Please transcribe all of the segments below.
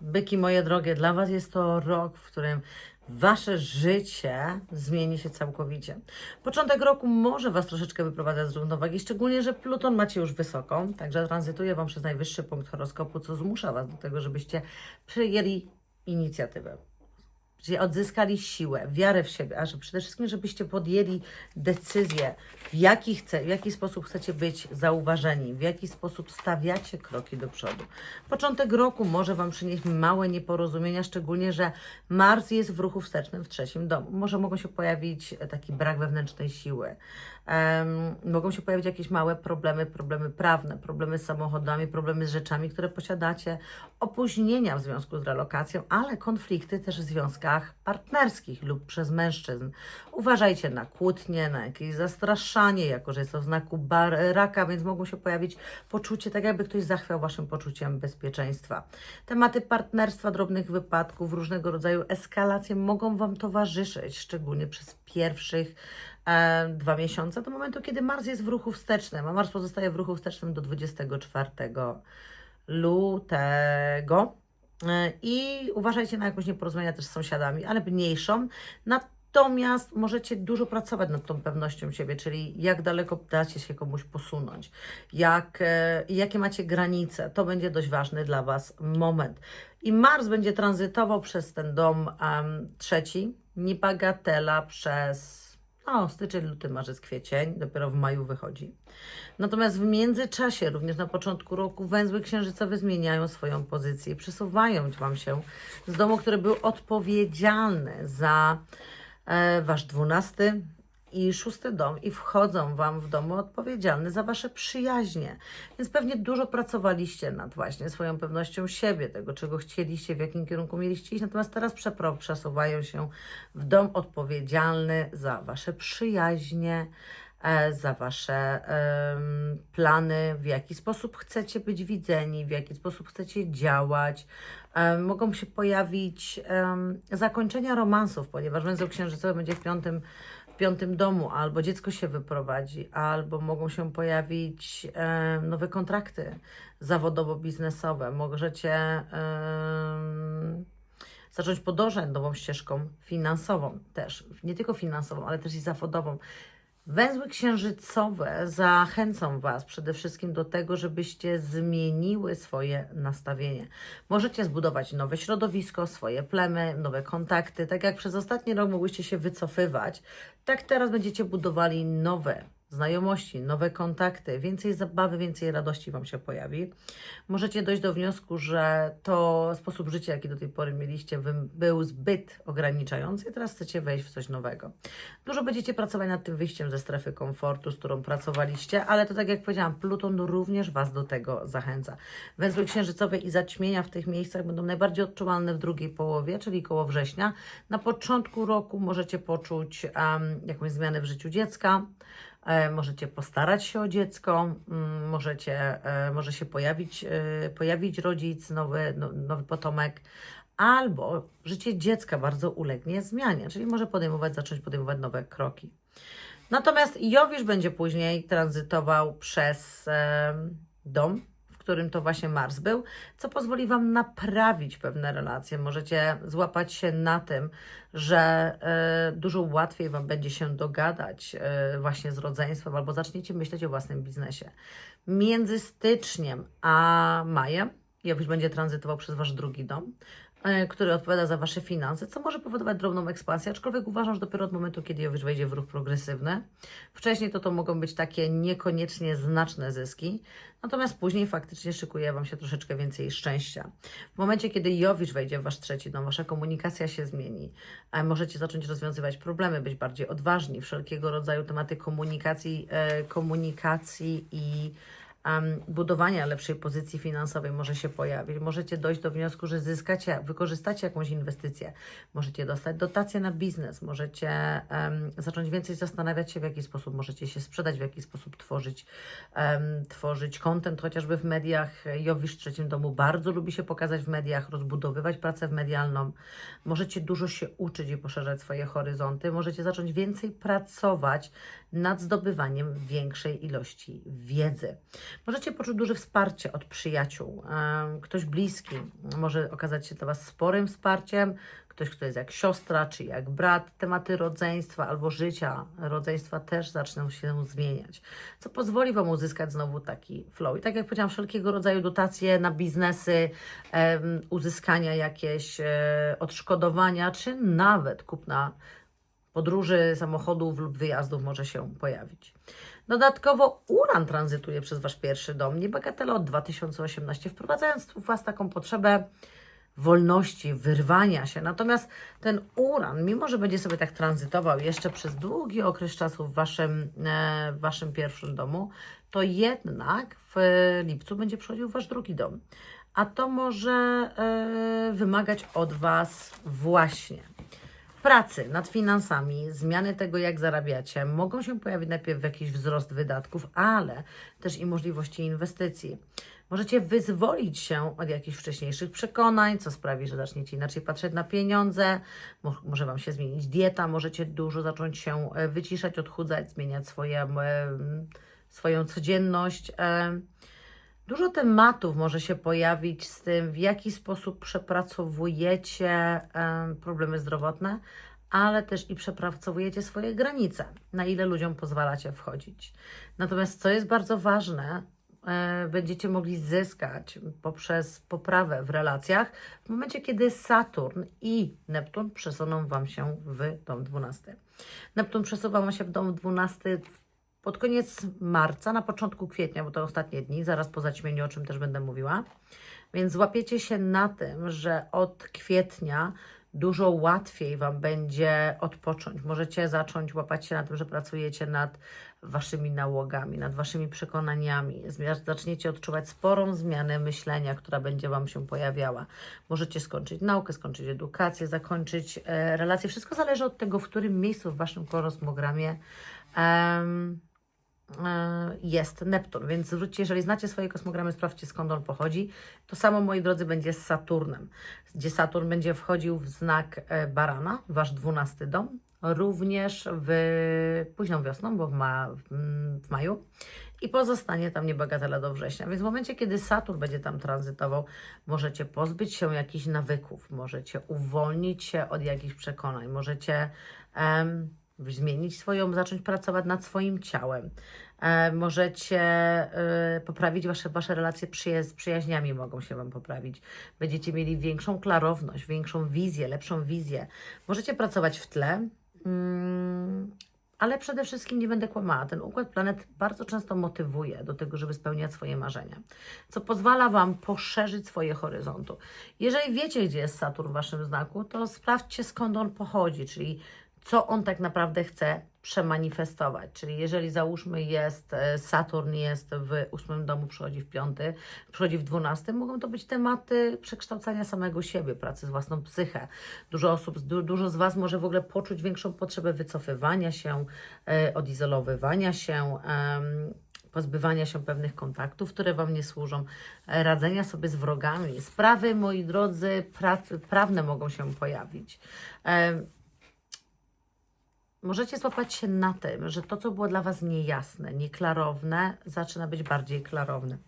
Byki moje drogie, dla Was jest to rok, w którym Wasze życie zmieni się całkowicie. Początek roku może Was troszeczkę wyprowadzać z równowagi, szczególnie, że Pluton macie już wysoką, także tranzytuje Wam przez najwyższy punkt horoskopu, co zmusza Was do tego, żebyście przyjęli inicjatywę. Czyli odzyskali siłę, wiarę w siebie, a że przede wszystkim, żebyście podjęli decyzję, w jaki, chce, w jaki sposób chcecie być zauważeni, w jaki sposób stawiacie kroki do przodu. Początek roku może Wam przynieść małe nieporozumienia, szczególnie, że Mars jest w ruchu wstecznym w trzecim domu. Może mogą się pojawić e, taki brak wewnętrznej siły. Em, mogą się pojawić jakieś małe problemy, problemy prawne, problemy z samochodami, problemy z rzeczami, które posiadacie, opóźnienia w związku z relokacją, ale konflikty też w związkach partnerskich lub przez mężczyzn. Uważajcie na kłótnie, na jakieś zastraszanie, jako że jest to w znaku bar- raka, więc mogą się pojawić poczucie, tak jakby ktoś zachwiał waszym poczuciem bezpieczeństwa. Tematy partnerstwa, drobnych wypadków, różnego rodzaju eskalacje mogą wam towarzyszyć, szczególnie przez pierwszych e, dwa miesiące, do momentu, kiedy Mars jest w ruchu wstecznym, a Mars pozostaje w ruchu wstecznym do 24 lutego. E, I uważajcie na jakąś nieporozumienia też z sąsiadami, ale mniejszą. Natomiast możecie dużo pracować nad tą pewnością siebie, czyli jak daleko dacie się komuś posunąć, jak, e, jakie macie granice. To będzie dość ważny dla Was moment. I Mars będzie tranzytował przez ten dom em, trzeci, niebagatela przez no, styczeń, luty, marzec, kwiecień, dopiero w maju wychodzi. Natomiast w międzyczasie, również na początku roku, węzły księżycowe zmieniają swoją pozycję, przesuwają Wam się z domu, który był odpowiedzialny za e, Wasz dwunasty i szósty dom i wchodzą Wam w domu odpowiedzialny za Wasze przyjaźnie. Więc pewnie dużo pracowaliście nad właśnie swoją pewnością siebie, tego czego chcieliście, w jakim kierunku mieliście iść, natomiast teraz przesuwają się w dom odpowiedzialny za Wasze przyjaźnie, e, za Wasze plany, w jaki sposób chcecie być widzeni, w jaki sposób chcecie działać. Em, mogą się pojawić em, zakończenia romansów, ponieważ węzeł księżycowy będzie w piątym, piątym domu, albo dziecko się wyprowadzi, albo mogą się pojawić em, nowe kontrakty zawodowo-biznesowe. Możecie em, zacząć podążać nową ścieżką finansową też, nie tylko finansową, ale też i zawodową. Węzły księżycowe zachęcą Was przede wszystkim do tego, żebyście zmieniły swoje nastawienie. Możecie zbudować nowe środowisko, swoje plemy, nowe kontakty. Tak jak przez ostatni rok mogłyście się wycofywać, tak teraz będziecie budowali nowe znajomości, nowe kontakty, więcej zabawy, więcej radości Wam się pojawi. Możecie dojść do wniosku, że to sposób życia, jaki do tej pory mieliście, był zbyt ograniczający i teraz chcecie wejść w coś nowego. Dużo będziecie pracować nad tym wyjściem ze strefy komfortu, z którą pracowaliście, ale to tak jak powiedziałam, Pluton również Was do tego zachęca. Węzły księżycowe i zaćmienia w tych miejscach będą najbardziej odczuwalne w drugiej połowie, czyli koło września. Na początku roku możecie poczuć um, jakąś zmianę w życiu dziecka, możecie postarać się o dziecko, mm, możecie, e, może się pojawić, e, pojawić rodzic, nowy, no, nowy potomek, albo życie dziecka bardzo ulegnie zmianie, czyli może podejmować, zacząć podejmować nowe kroki. Natomiast Jowisz będzie później tranzytował przez dom, którym to właśnie Mars był, co pozwoli Wam naprawić pewne relacje. Możecie złapać się na tym, że e, dużo łatwiej Wam będzie się dogadać e, właśnie z rodzeństwem, albo zaczniecie myśleć o własnym biznesie. Między styczniem a majem Jowisz będzie tranzytował przez Wasz drugi dom, który odpowiada za Wasze finanse, co może powodować drobną ekspansję, aczkolwiek uważam, że dopiero od momentu, kiedy Jowisz wejdzie w ruch progresywny. Wcześniej to to mogą być takie niekoniecznie znaczne zyski, natomiast później faktycznie szykuje Wam się troszeczkę więcej szczęścia. W momencie, kiedy Jowisz wejdzie w Wasz trzeci dom, Wasza komunikacja się zmieni, e, możecie zacząć rozwiązywać problemy, być bardziej odważni, wszelkiego rodzaju tematy komunikacji, e, komunikacji i em, budowania lepszej pozycji finansowej może się pojawić. Możecie dojść do wniosku, że zyskacie, wykorzystacie jakąś inwestycję, możecie dostać dotację na biznes, możecie em, zacząć więcej zastanawiać się, w jaki sposób możecie się sprzedać, w jaki sposób tworzyć, em, tworzyć content, chociażby w mediach. Jowisz w trzecim domu bardzo lubi się pokazać w mediach, rozbudowywać pracę medialną. Możecie dużo się uczyć i poszerzać swoje horyzonty. Możecie zacząć więcej pracować nad zdobywaniem większej ilości wiedzy. Możecie poczuć duże wsparcie od przyjaciół. Em, Ktoś bliski może okazać się dla Was sporym wsparciem, ktoś, kto jest jak siostra czy jak brat. Tematy rodzeństwa albo życia rodzeństwa też zaczną się zmieniać, co pozwoli Wam uzyskać znowu taki flow. I tak jak powiedziałam, wszelkiego rodzaju dotacje na biznesy, uzyskania jakieś e, odszkodowania, czy nawet kupna podróży, samochodów lub wyjazdów może się pojawić. Dodatkowo Uran tranzytuje przez Wasz pierwszy dom, niebagatela od 2018, wprowadzając w Was taką potrzebę wolności, wyrwania się. Natomiast ten Uran, mimo że będzie sobie tak tranzytował jeszcze przez długi okres czasu w Waszym, e, w waszym pierwszym domu, to jednak w lipcu będzie przechodził w Wasz drugi dom. A to może e, wymagać od Was właśnie pracy nad finansami, zmiany tego, jak zarabiacie, mogą się pojawić najpierw jakiś wzrost wydatków, ale też i możliwości inwestycji. Możecie wyzwolić się od jakichś wcześniejszych przekonań, co sprawi, że zaczniecie inaczej patrzeć na pieniądze, mo- może Wam się zmienić dieta, możecie dużo zacząć się e, wyciszać, odchudzać, zmieniać swoje, swoją codzienność. Dużo tematów może się pojawić z tym, w jaki sposób przepracowujecie em, problemy zdrowotne, ale też i przepracowujecie swoje granice, na ile ludziom pozwalacie wchodzić. Natomiast co jest bardzo ważne, e, będziecie mogli zyskać poprzez poprawę w relacjach w momencie, kiedy Saturn i Neptun przesuną Wam się w dom 12. Neptun przesuwa się w dom 12 w pod koniec marca, na początku kwietnia, bo to ostatnie dni, zaraz po zaćmieniu, o czym też będę mówiła. Więc złapiecie się na tym, że od kwietnia dużo łatwiej Wam będzie odpocząć. Możecie zacząć łapać się na tym, że pracujecie nad Waszymi nałogami, nad Waszymi przekonaniami. Zaczniecie odczuwać sporą zmianę myślenia, która będzie Wam się pojawiała. Możecie skończyć naukę, skończyć edukację, zakończyć e, relacje. Wszystko zależy od tego, w którym miejscu w Waszym kosmogramie e, jest Neptun, więc zwróćcie, jeżeli znacie swoje kosmogramy, sprawdźcie skąd on pochodzi. To samo, moi drodzy, będzie z Saturnem, gdzie Saturn będzie wchodził w znak e, barana, wasz dwunasty dom, również w późną wiosną, bo w, ma, w, maju i pozostanie tam niebagatela do września. Więc w momencie, kiedy Saturn będzie tam tranzytował, możecie pozbyć się jakichś nawyków, możecie uwolnić się od jakichś przekonań, możecie zmienić swoją, zacząć pracować nad swoim ciałem. E, możecie e, poprawić wasze, wasze relacje przyja- z przyjaźniami, mogą się Wam poprawić. Będziecie mieli większą klarowność, większą wizję, lepszą wizję. Możecie pracować w tle, mm, ale przede wszystkim nie będę kłamała. Ten układ planet bardzo często motywuje do tego, żeby spełniać swoje marzenia, co pozwala Wam poszerzyć swoje horyzontu. Jeżeli wiecie, gdzie jest Saturn w Waszym znaku, to sprawdźcie skąd on pochodzi, czyli co on tak naprawdę chce przemanifestować. Czyli jeżeli załóżmy jest e, Saturn jest w ósmym domu, przychodzi w piąty, przychodzi w dwunastym, mogą to być tematy przekształcania samego siebie, pracy z własną psychę. Dużo osób, du, dużo z Was może w ogóle poczuć większą potrzebę wycofywania się, e, odizolowywania się, pozbywania się pewnych kontaktów, które Wam nie służą, e, radzenia sobie z wrogami. Sprawy, moi drodzy, pra- prawne mogą się pojawić. Możecie złapać się na tym, że to, co było dla Was niejasne, nieklarowne, zaczyna być bardziej klarowne.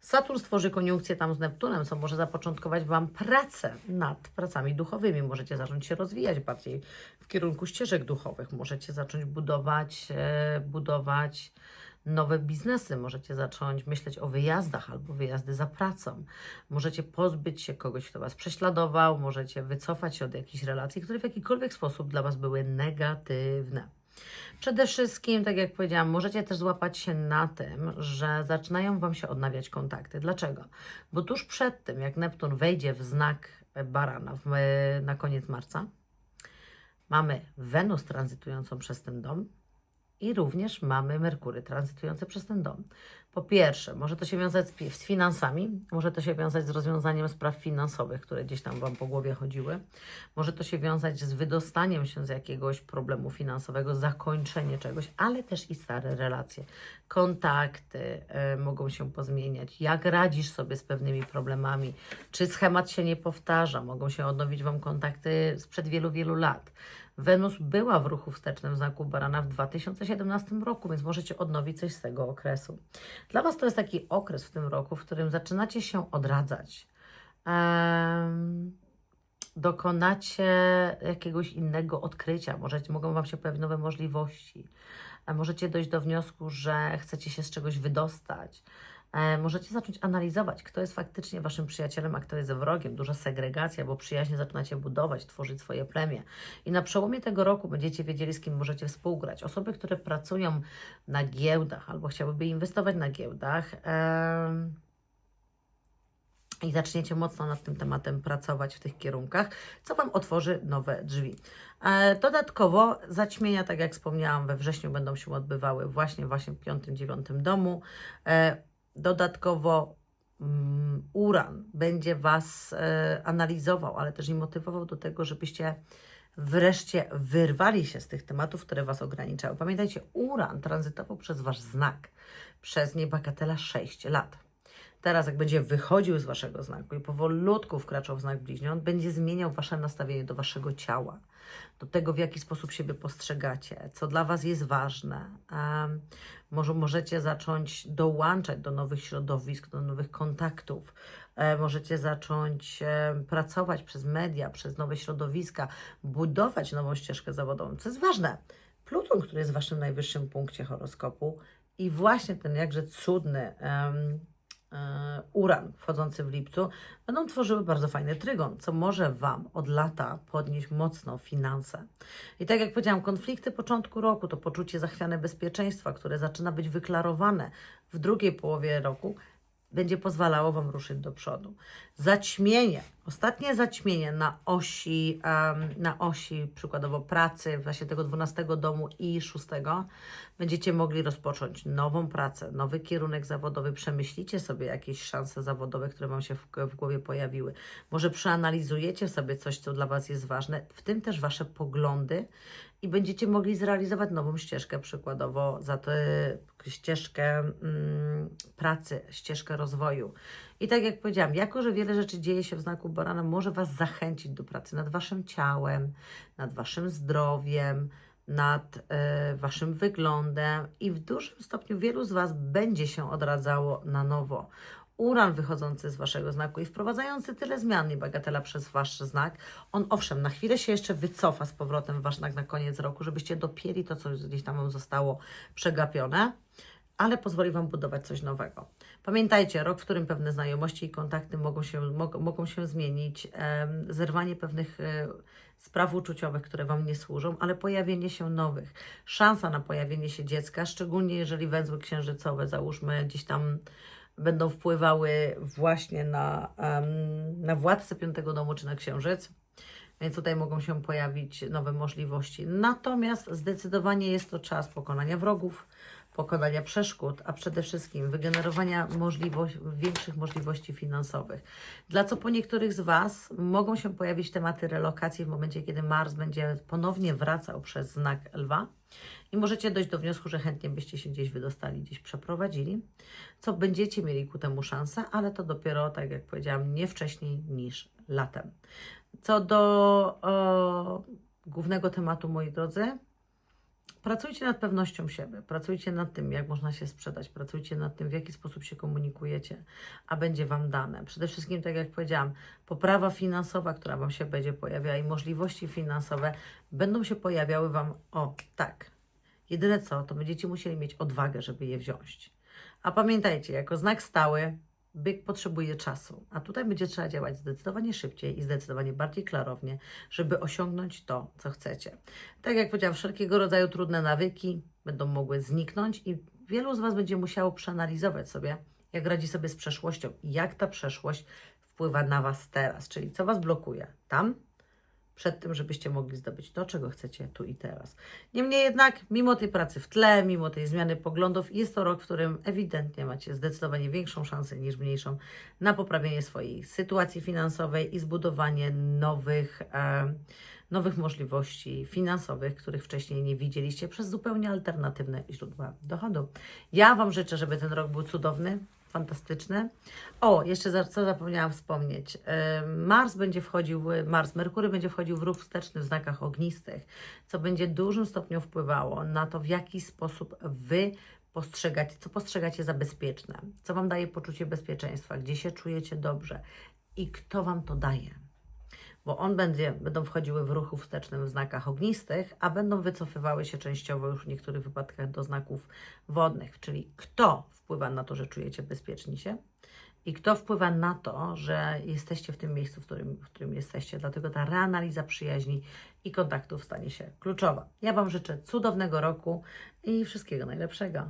Saturn stworzy koniunkcję tam z Neptunem, co może zapoczątkować Wam pracę nad pracami duchowymi. Możecie zacząć się rozwijać bardziej w kierunku ścieżek duchowych. Możecie zacząć budować, e, budować nowe biznesy. Możecie zacząć myśleć o wyjazdach albo wyjazdy za pracą. Możecie pozbyć się kogoś, kto Was prześladował. Możecie wycofać się od jakichś relacji, które w jakikolwiek sposób dla Was były negatywne. Przede wszystkim, tak jak powiedziałam, możecie też złapać się na tym, że zaczynają Wam się odnawiać kontakty. Dlaczego? Bo tuż przed tym, jak Neptun wejdzie w znak barana w, na koniec marca, mamy Wenus tranzytującą przez ten dom i również mamy Merkury tranzytujące przez ten dom. Po pierwsze, może to się wiązać z, z finansami, może to się wiązać z rozwiązaniem spraw finansowych, które gdzieś tam Wam po głowie chodziły. Może to się wiązać z wydostaniem się z jakiegoś problemu finansowego, zakończenie czegoś, ale też i stare relacje. Kontakty e, mogą się pozmieniać. Jak radzisz sobie z pewnymi problemami? Czy schemat się nie powtarza? Mogą się odnowić Wam kontakty sprzed wielu, wielu lat. Wenus była w ruchu wstecznym w znaku barana w 2017 roku, więc możecie odnowić coś z tego okresu. Dla Was to jest taki okres w tym roku, w którym zaczynacie się odradzać. Em, dokonacie jakiegoś innego odkrycia, możecie, mogą Wam się pojawić nowe możliwości, możecie dojść do wniosku, że chcecie się z czegoś wydostać. E, Możecie zacząć analizować, kto jest faktycznie Waszym przyjacielem, a kto jest wrogiem. Duża segregacja, bo przyjaźnie zaczynacie budować, tworzyć swoje plemię. I na przełomie tego roku będziecie wiedzieli, z kim możecie współgrać. Osoby, które pracują na giełdach albo chciałyby inwestować na giełdach, i zaczniecie mocno nad tym tematem pracować w tych kierunkach, co Wam otworzy nowe drzwi. E, Dodatkowo zaćmienia, tak jak wspomniałam, we wrześniu będą się odbywały właśnie właśnie w piątym, dziewiątym domu. Dodatkowo mm, Uran będzie Was e, analizował, ale też i motywował do tego, żebyście wreszcie wyrwali się z tych tematów, które Was ograniczały. Pamiętajcie, Uran tranzytował przez Wasz znak przez niebagatela 6 lat. Teraz, jak będzie wychodził z waszego znaku i powolutku wkraczał w znak bliźniąt, będzie zmieniał wasze nastawienie do waszego ciała, do tego, w jaki sposób siebie postrzegacie, co dla was jest ważne. Może możecie zacząć dołączać do nowych środowisk, do nowych kontaktów. E, możecie zacząć pracować przez media, przez nowe środowiska, budować nową ścieżkę zawodową, co jest ważne. Pluton, który jest w waszym najwyższym punkcie horoskopu i właśnie ten jakże cudny uran wchodzący w lipcu będą tworzyły bardzo fajny trygon, co może Wam od lata podnieść mocno finanse. I tak jak powiedziałam, konflikty początku roku to poczucie zachwiane bezpieczeństwa, które zaczyna być wyklarowane w drugiej połowie roku, będzie pozwalało Wam ruszyć do przodu. Zaćmienie, ostatnie zaćmienie na osi, na osi przykładowo pracy, właśnie tego 12 domu i 6, będziecie mogli rozpocząć nową pracę, nowy kierunek zawodowy. Przemyślicie sobie jakieś szanse zawodowe, które Wam się w, w głowie pojawiły. Może przeanalizujecie sobie coś, co dla Was jest ważne, w tym też Wasze poglądy i będziecie mogli zrealizować nową ścieżkę, przykładowo za tę ścieżkę mm, pracy, ścieżkę rozwoju. I tak jak powiedziałam, jako że wiele rzeczy dzieje się w znaku barana, może Was zachęcić do pracy nad Waszym ciałem, nad Waszym zdrowiem, nad e, Waszym wyglądem i w dużym stopniu wielu z Was będzie się odradzało na nowo. Uran wychodzący z Waszego znaku i wprowadzający tyle zmian niebagatela przez Wasz znak, on owszem, na chwilę się jeszcze wycofa z powrotem Wasz znak na koniec roku, żebyście dopięli to, co gdzieś tam Wam zostało przegapione, ale pozwoli Wam budować coś nowego. Pamiętajcie, rok, w którym pewne znajomości i kontakty mogą się, mogą, mogą się zmienić, zerwanie pewnych e, spraw uczuciowych, które Wam nie służą, ale pojawienie się nowych. Szansa na pojawienie się dziecka, szczególnie jeżeli węzły księżycowe, załóżmy, gdzieś tam będą wpływały właśnie na, na władcę piątego domu czy na księżyc. Więc tutaj mogą się pojawić nowe możliwości. Natomiast zdecydowanie jest to czas pokonania wrogów, pokonania przeszkód, a przede wszystkim wygenerowania możliwości, większych możliwości finansowych. Dla co po niektórych z Was mogą się pojawić tematy relokacji w momencie, kiedy Mars będzie ponownie wracał przez znak lwa. I możecie dojść do wniosku, że chętnie byście się gdzieś wydostali, gdzieś przeprowadzili, co będziecie mieli ku temu szansę, ale to dopiero, tak jak powiedziałam, nie wcześniej niż latem. Co do o, głównego tematu, moi drodzy, pracujcie nad pewnością siebie, pracujcie nad tym, jak można się sprzedać, pracujcie nad tym, w jaki sposób się komunikujecie, a będzie Wam dane. Przede wszystkim, tak jak powiedziałam, poprawa finansowa, która Wam się będzie pojawiała i możliwości finansowe będą się pojawiały Wam, o tak, jedyne co, to będziecie musieli mieć odwagę, żeby je wziąć. A pamiętajcie, jako znak stały, byk potrzebuje czasu, a tutaj będzie trzeba działać zdecydowanie szybciej i zdecydowanie bardziej klarownie, żeby osiągnąć to, co chcecie. Tak jak powiedziałam, wszelkiego rodzaju trudne nawyki będą mogły zniknąć i wielu z Was będzie musiało przeanalizować sobie, jak radzi sobie z przeszłością i jak ta przeszłość wpływa na Was teraz, czyli co Was blokuje tam, przed tym, żebyście mogli zdobyć to, czego chcecie tu i teraz. Niemniej jednak, mimo tej pracy w tle, mimo tej zmiany poglądów, jest to rok, w którym ewidentnie macie zdecydowanie większą szansę niż mniejszą na poprawienie swojej sytuacji finansowej i zbudowanie nowych, e, nowych możliwości finansowych, których wcześniej nie widzieliście przez zupełnie alternatywne źródła dochodu. Ja Wam życzę, żeby ten rok był cudowny. Fantastyczne. O, jeszcze co zapomniałam wspomnieć. E, Mars będzie wchodził, Mars, Merkury będzie wchodził w ruch wsteczny w znakach ognistych, co będzie w dużym stopniu wpływało na to, w jaki sposób Wy postrzegacie, co postrzegacie za bezpieczne, co Wam daje poczucie bezpieczeństwa, gdzie się czujecie dobrze i kto Wam to daje bo on będzie, będą wchodziły w ruchu wstecznym w znakach ognistych, a będą wycofywały się częściowo już w niektórych wypadkach do znaków wodnych. Czyli kto wpływa na to, że czujecie bezpieczni się i kto wpływa na to, że jesteście w tym miejscu, w którym, w którym jesteście. Dlatego ta reanaliza przyjaźni i kontaktów stanie się kluczowa. Ja Wam życzę cudownego roku i wszystkiego najlepszego.